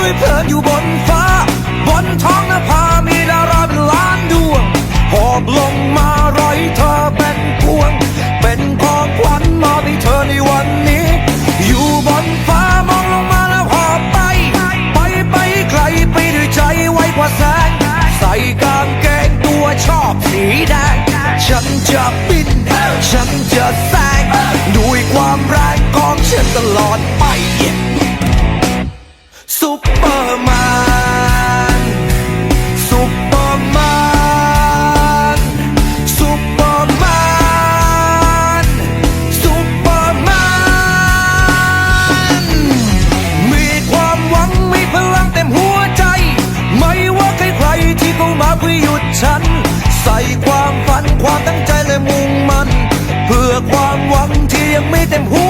ลุยเพลินอยู่บนฟ้า บนท้องนภามีดาราเป็นล้านดวง หอบลงมาร้อยเธอเป็นพวง เป็นของขวัญมอบให้เธอในวันนี้ อยู่บนฟ้ามองลงมาแล้วหอบไป ไปไปไกลไปด้วยใจไวกว่าแสง ใส่กางเกงตัวชอบสีแดง ฉันจะบิน ฉันจะแซงด้วยความแรงของฉันตลอดไป ปเปอร์แมนซุปเปอร์แมนซุปเปอร์แมนซุปเปอร์แมนมีความหวังมีพลังเต็มหัวใจ ไม่ว่าใครๆที่เข้ามาเพื่อหยุดฉัน ใส่ความฝันความตั้งใจและมุ่งมัน เพื่อความหวังที่ยังไม่เต็มหัว